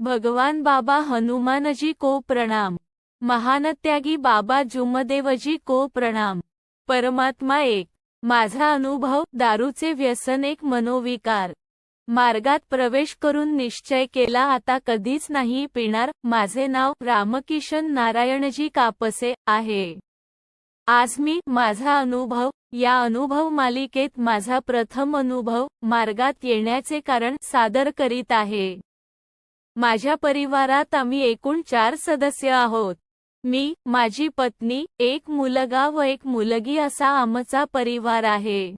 भगवान बाबा हनुमानजी को प्रणाम. महानत्यागी बाबा जुमदेवजी को प्रणाम. परमात्मा एक. माझा अनुभव दारूचे व्यसन एक मनोविकार. मार्गात प्रवेश करून निश्चय केला आता कधीच नाही पिणार. माझे नाव रामकिशन नारायणजी कापसे आहे. आज मी माझा अनुभव या अनुभव मालिकेत माझा प्रथम अनुभव मार्गात येण्याचे कारण सादर करीत आहे. माझ्या परिवारात आम्ही एकूण चार सदस्य आहोत. मी माझी पत्नी एक मुलगा व एक मुलगी असा आमचा परिवार आहे.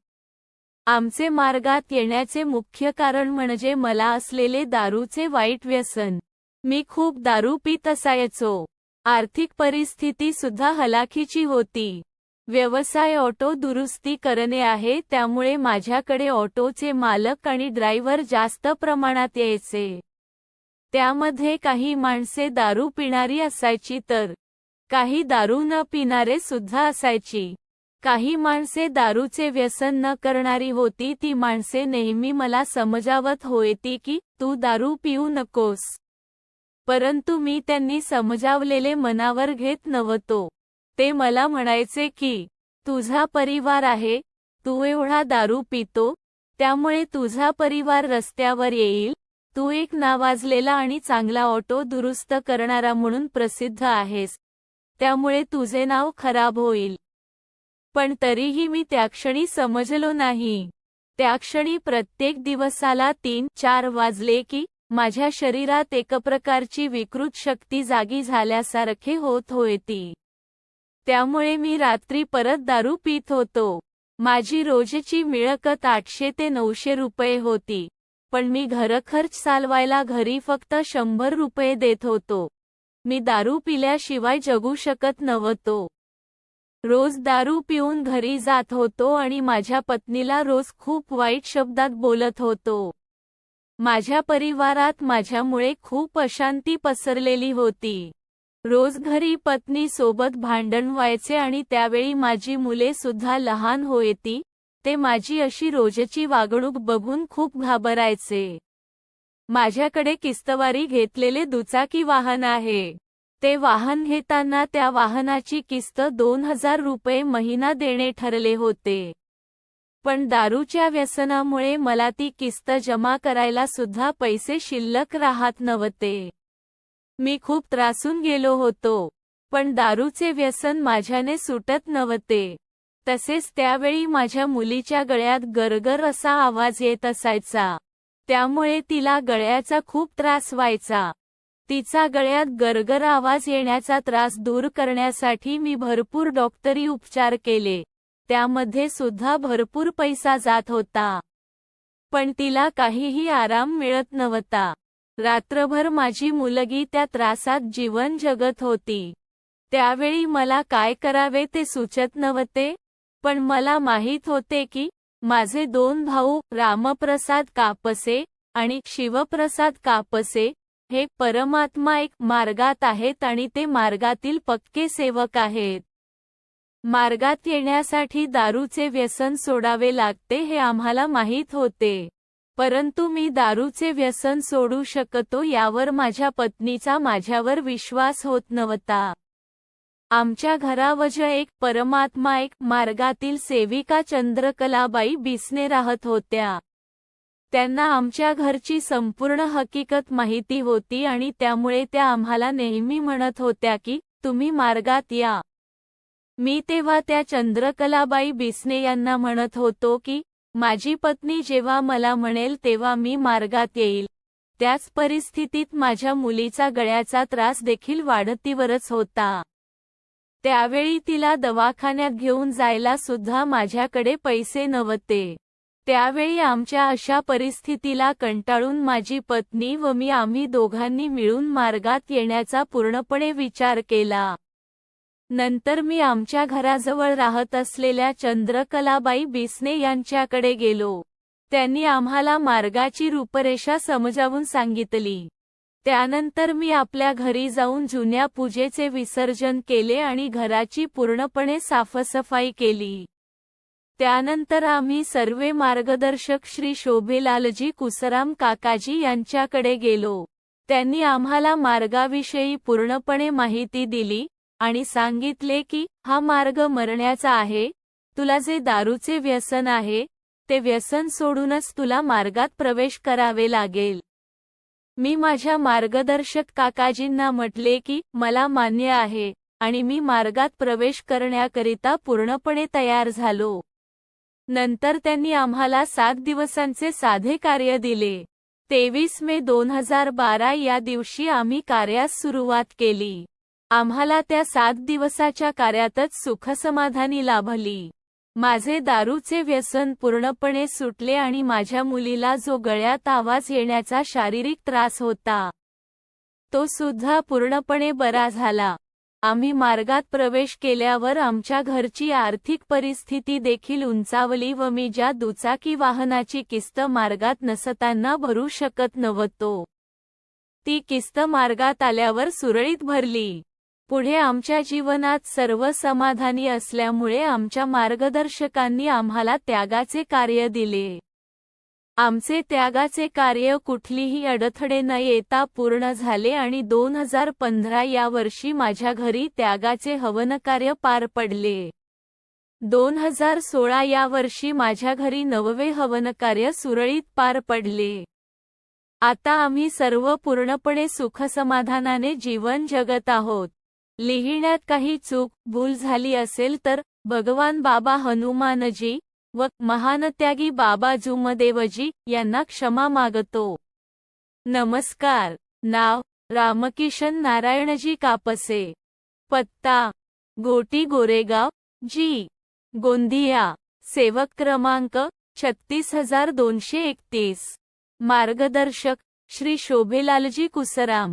आमचे मार्गात येण्याचे मुख्य कारण म्हणजे मला असलेले दारूचे वाईट व्यसन. मी खूप दारू पित असायचो. आर्थिक परिस्थिती सुद्धा हलाखीची होती. व्यवसाय ऑटो दुरुस्ती करणे आहे त्यामुळे माझ्याकडे ऑटोचे मालक आणि ड्रायव्हर जास्त प्रमाणात यायचे. त्यामध्ये काही माणसे दारू पिणारी असायची तर काही दारू न पिणारे सुद्धा असायची. काही माणसे दारूचे व्यसन न करणारी होती ती माणसे नेहमी मला समजावत होती की तू दारू पिऊ नकोस. परंतु मी त्यांनी समजावलेले मनावर घेत नव्हतो. ते मला म्हणायचे की तुझा परिवार आहे तू एवढा दारू पितो त्यामुळे तुझा परिवार रस्त्यावर येईल तू एक नावाजलेला आणि चांगला ऑटो दुरुस्त करणारा म्हणून प्रसिद्ध आहेस. त्यामुळे तुझे नाव खराब होईल. पण तरीही मी त्याक्षणी समजलो नाही. त्याक्षणी प्रत्येक दिवसाला तीन चार वाजले की माझ्या शरीरात एक प्रकारची विकृत शक्ती जागी झाल्यासारखे होत होती. त्यामुळे मी रात्री परत दारू पित होतो. माझी रोजची मिळकत आठशे ते नऊशे रुपये होती. पण मी घरखर्च चालवायला घरी फक्त शंभर रुपये देत होतो. मी दारू पिल्याशिवाय जगू शकत नव्हतो. रोज दारू पिऊन घरी जात होतो आणि माझ्या पत्नीला रोज खूप वाईट शब्दात बोलत होतो. माझ्या परिवारात माझ्यामुळे खूप अशांती पसरलेली होती. रोज घरी पत्नी सोबत भांडण व्हायचे आणि त्यावेळी माझी मुले सुद्धा लहान होती. ते माझी अशी रोजची वागणूक बघून खूप घाबरायचे. माझ्याकडे किस्तवारी घेतलेले दुचाकी वाहन आहे. ते वाहन घेताना त्या वाहनाची किस्त दोन हजार रुपये महिना देणे ठरले होते. पण दारूच्या व्यसनामुळे मला ती किस्त जमा करायला सुद्धा पैसे शिल्लक राहत नव्हते. मी खूप त्रासून गेलो होतो. पण दारूचे व्यसन माझ्याने सुटत नव्हते. तसेच त्यावेळी माझ्या मुलीच्या गळ्यात गरगर असा आवाज येत असायचा. त्यामुळे तिला गळ्याचा खूप त्रास व्हायचा. तिचा गळ्यात गरगर आवाज येण्याचा त्रास दूर करण्यासाठी मी भरपूर डॉक्टरी उपचार केले. त्यामध्ये सुद्धा भरपूर पैसा जात होता. पण तिला काहीही आराम मिळत नव्हता. रात्रभर माझी मुलगी त्या त्रासात जीवन जगत होती. त्यावेळी मला काय करावे ते सुचत नव्हते? पण मला माहीत होते की माझे दोन भाऊ रामप्रसाद कापसे आणि शिवप्रसाद कापसे हे परमात्मा एक मार्गात आहेत आणि ते मार्गातील पक्के सेवक आहेत. मार्गात येण्यासाठी दारूचे व्यसन सोडावे लागते हे आम्हाला माहीत होते. परंतु मी दारूचे व्यसन सोडू शकतो यावर माझ्या पत्नीचा माझ्यावर विश्वास होत नव्हता. आमच्या घरावज एक परमात्मा एक मार्गातील सेविका चंद्रकलाबाई बिसने राहत होत्या. त्यांना आमच्या घरची संपूर्ण हकीकत माहिती होती आणि त्यामुळे त्या आम्हाला नेहमी म्हणत होत्या की तुम्ही मार्गात या. मी तेव्हा त्या चंद्रकलाबाई बिसने यांना म्हणत होतो की माझी पत्नी जेव्हा मला म्हणेल तेव्हा मी मार्गात येईल. त्याच परिस्थितीत माझ्या मुलीचा गळ्याचा त्रास देखील वाढतीवरच होता. त्यावेळी तिला दवाखान्यात घेऊन जायला सुद्धा माझ्याकडे पैसे नव्हते. त्यावेळी आमच्या अशा परिस्थितीला कंटाळून माझी पत्नी व मी आम्ही दोघांनी मिळून मार्गात येण्याचा पूर्णपणे विचार केला. नंतर मी आमच्या घराजवळ राहत असलेल्या चंद्रकलाबाई बिसने यांच्याकडे गेलो. त्यांनी आम्हाला मार्गाची रूपरेषा समजावून सांगितली. त्यानंतर मी आपल्या घरी जाऊन जुन्या पूजेचे विसर्जन केले आणि घराची पूर्णपणे साफसफाई केली. त्यानंतर आम्ही सर्वे मार्गदर्शक श्री शोभेलालजी कुसराम काकाजी यांच्याकडे गेलो. त्यांनी आम्हाला मार्गाविषयी पूर्णपणे माहिती दिली आणि सांगितले की हा मार्ग मरण्याचा आहे. तुला जे दारूचे व्यसन आहे ते व्यसन सोडूनच तुला मार्गात प्रवेश करावे लागेल. मी माझ्या मार्गदर्शक काकाजींना म्हटले की मला मान्य आहे आणि मी मार्गात प्रवेश करण्याकरिता पूर्णपणे तयार झालो. नंतर त्यांनी आम्हाला सात दिवसांचे साधे कार्य दिले. तेवीस मे दोन हजार बारा या दिवशी आम्ही कार्यास सुरुवात केली. आम्हाला त्या सात दिवसाच्या कार्यातच सुखसमाधानी लाभली. माझे दारूचे व्यसन पूर्णपणे सुटले आणि माझ्या मुलीला जो गळ्यात आवाज येण्याचा शारीरिक त्रास होता तो सुद्धा पूर्णपणे बरा झाला. आम्ही मार्गात प्रवेश केल्यावर आमच्या घरची आर्थिक परिस्थिती देखील उंचावली व मी ज्या दुचाकी वाहनाची किस्त मार्गात नसताना भरू शकत नव्हतो ती किस्त मार्गात आल्यावर सुरळीत भरली. पुढे आमच्या जीवनात सर्व समाधानी असल्यामुळे आमच्या मार्गदर्शकांनी आम्हाला त्यागाचे कार्य दिले. आमचे त्यागाचे कार्य कुठलीही अडथळे न येता पूर्ण झाले आणि दोन हजार पंधरा या वर्षी माझ्या घरी त्यागाचे हवनकार्य पार पडले. दोन हजार सोळा या वर्षी माझ्या घरी नववे हवनकार्य सुरळीत पार पडले. आता आम्ही सर्व पूर्णपणे सुखसमाधानाने जीवन जगत आहोत. लिहिण्यात काही चूक भूल झाली असेल तर भगवान बाबा हनुमानजी व महानत्यागी बाबा जुमदेवजी यांना क्षमा मागतो. नमस्कार. नाव रामकिशन नारायणजी कापसे. पत्ता गोटी गोरेगाव जी. गोंदिया. सेवक क्रमांक छत्तीस हजार दोनशे एकतीस. मार्गदर्शक श्री शोभेलालजी कुसराम.